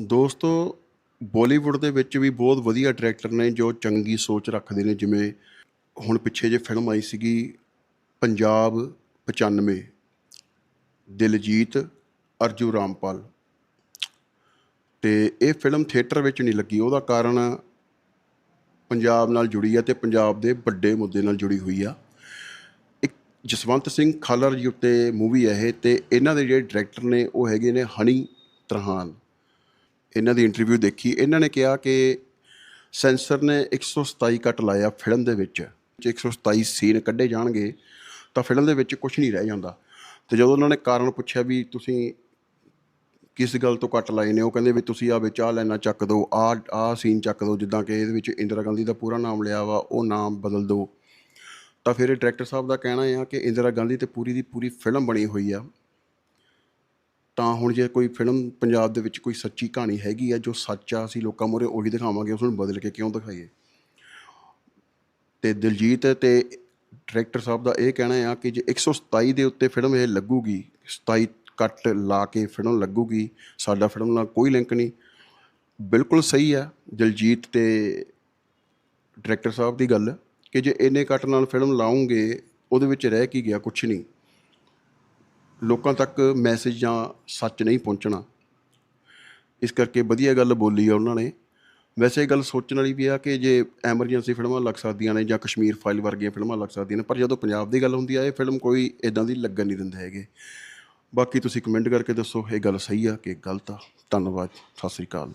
ਦੋਸਤੋ ਬਾਲੀਵੁੱਡ ਦੇ ਵਿੱਚ ਵੀ ਬਹੁਤ ਵਧੀਆ ਡਾਇਰੈਕਟਰ ਨੇ ਜੋ ਚੰਗੀ ਸੋਚ ਰੱਖਦੇ ਨੇ, ਜਿਵੇਂ ਹੁਣ ਪਿੱਛੇ ਜੇ ਫਿਲਮ ਆਈ ਸੀਗੀ ਪੰਜਾਬ 95 ਦਿਲਜੀਤ, ਅਰਜੂ ਰਾਮਪਾਲ। ਤੇ ਇਹ ਫਿਲਮ ਥੀਏਟਰ ਵਿੱਚ ਨਹੀਂ ਲੱਗੀ, ਉਹਦਾ ਕਾਰਨ ਪੰਜਾਬ ਨਾਲ ਜੁੜੀ ਆ ਤੇ ਪੰਜਾਬ ਦੇ ਵੱਡੇ ਮੁੱਦੇ ਨਾਲ ਜੁੜੀ ਹੋਈ ਆ। ਇੱਕ ਜਸਵੰਤ ਸਿੰਘ ਖਾਲਰ ਜੀ ਉੱਤੇ ਮੂਵੀ ਹੈ ਇਹ, ਤੇ ਇਹਨਾਂ ਦੇ ਜਿਹੜੇ ਡਾਇਰੈਕਟਰ ਨੇ, ਉਹ ਹੈਗੇ ਨੇ ਹਨੀ ਤਰਹਾਨ। ਇਹਨਾਂ ਦੀ ਇੰਟਰਵਿਊ ਦੇਖੀ, ਇਹਨਾਂ ਨੇ ਕਿਹਾ ਕਿ ਸੈਂਸਰ ਨੇ 127 ਕੱਟ ਲਾਇਆ ਫਿਲਮ ਦੇ ਵਿੱਚ, ਜੇ 127 ਸੀਨ ਕੱਢੇ ਜਾਣਗੇ, ਤਾਂ ਫਿਲਮ ਦੇ ਵਿੱਚ ਕੁਝ ਨਹੀਂ ਰਹਿ ਜਾਂਦਾ। ਤੇ ਜਦੋਂ ਉਹਨਾਂ ਨੇ ਕਾਰਨ ਪੁੱਛਿਆ ਵੀ ਤੁਸੀਂ ਕਿਸ ਗੱਲ ਤੋਂ ਕੱਟ ਲਾਏ ਨੇ, ਉਹ ਕਹਿੰਦੇ ਵੀ ਤੁਸੀਂ ਆ ਵਿੱਚ ਆ ਲੈਣਾ ਚੱਕ ਦਿਓ ਆ ਆ ਸੀਨ ਚੱਕ ਦਿਓ ਜਿੱਦਾਂ ਕਿ ਇਹਦੇ ਵਿੱਚ ਇੰਦਰਾ ਗਾਂਧੀ ਦਾ ਪੂਰਾ ਨਾਮ ਲਿਆ ਵਾ, ਉਹ ਨਾਮ ਬਦਲ ਦਿਓ ਤਾਂ ਫਿਰ ਇਹ ਡਾਇਰੈਕਟਰ ਸਾਹਿਬ ਦਾ ਕਹਿਣਾ ਆ ਕਿ ਇੰਦਰਾ ਗਾਂਧੀ ਤੇ ਪੂਰੀ ਦੀ ਪੂਰੀ ਫਿਲਮ ਬਣੀ ਹੋਈ ਆ। ਤਾਂ ਹੁਣ ਜੇ ਕੋਈ ਫਿਲਮ ਪੰਜਾਬ ਦੇ ਵਿੱਚ ਕੋਈ ਸੱਚੀ ਕਹਾਣੀ ਹੈਗੀ ਆ ਜੋ ਸੱਚ ਆ, ਅਸੀਂ ਲੋਕਾਂ ਮੂਹਰੇ ਉਹੀ ਦਿਖਾਵਾਂਗੇ ਉਸ ਨੂੰ ਬਦਲ ਕੇ ਕਿਉਂ ਦਿਖਾਈਏ? ਤੇ ਦਿਲਜੀਤ ਤੇ ਡਾਇਰੈਕਟਰ ਸਾਹਿਬ ਦਾ ਇਹ ਕਹਿਣਾ ਆ ਕਿ ਜੇ 127 ਦੇ ਉੱਤੇ ਫਿਲਮ ਇਹ ਲੱਗੂਗੀ 27 ਕੱਟ ਲਾ ਕੇ ਫਿਲਮ ਲੱਗੂਗੀ, ਸਾਡਾ ਫਿਲਮ ਨਾਲ ਕੋਈ ਲਿੰਕ ਨਹੀਂ। ਬਿਲਕੁਲ ਸਹੀ ਆ ਦਿਲਜੀਤ ਤੇ ਡਾਇਰੈਕਟਰ ਸਾਹਿਬ ਦੀ ਗੱਲ ਕਿ ਜੇ ਇੰਨੇ ਕੱਟ ਨਾਲ ਫਿਲਮ ਲਾਉਂਗੇ, ਉਹਦੇ ਵਿੱਚ ਰਹਿ ਕੀ ਗਿਆ ਕੁਝ ਨਹੀਂ। ਲੋਕਾਂ ਤੱਕ ਮੈਸੇਜ ਜਾਂ ਸੱਚ ਨਹੀਂ ਪਹੁੰਚਣਾ। ਇਸ ਕਰਕੇ ਵਧੀਆ ਗੱਲ ਬੋਲੀ ਆ ਉਹਨਾਂ ਨੇ। ਵੈਸੇ ਇਹ ਗੱਲ ਸੋਚਣ ਵਾਲੀ ਵੀ ਆ ਕਿ ਜੇ ਐਮਰਜੈਂਸੀ ਫਿਲਮਾਂ ਲੱਗ ਸਕਦੀਆਂ ਨੇ ਜਾਂ ਕਸ਼ਮੀਰ ਫਾਈਲ ਵਰਗੀਆਂ ਫਿਲਮਾਂ ਲੱਗ ਸਕਦੀਆਂ ਨੇ, ਪਰ ਜਦੋਂ ਪੰਜਾਬ ਦੀ ਗੱਲ ਹੁੰਦੀ ਆ, ਇਹ ਫਿਲਮ ਕੋਈ ਇਦਾਂ ਦੀ ਲੱਗਣ ਨਹੀਂ ਦਿੰਦੇ ਹੈਗੇ। ਬਾਕੀ ਤੁਸੀਂ ਕਮੈਂਟ ਕਰਕੇ ਦੱਸੋ, ਇਹ ਗੱਲ ਸਹੀ ਆ ਕਿ ਗਲਤ ਆ? ਧੰਨਵਾਦ, ਸਤਿ ਸ੍ਰੀ ਅਕਾਲ।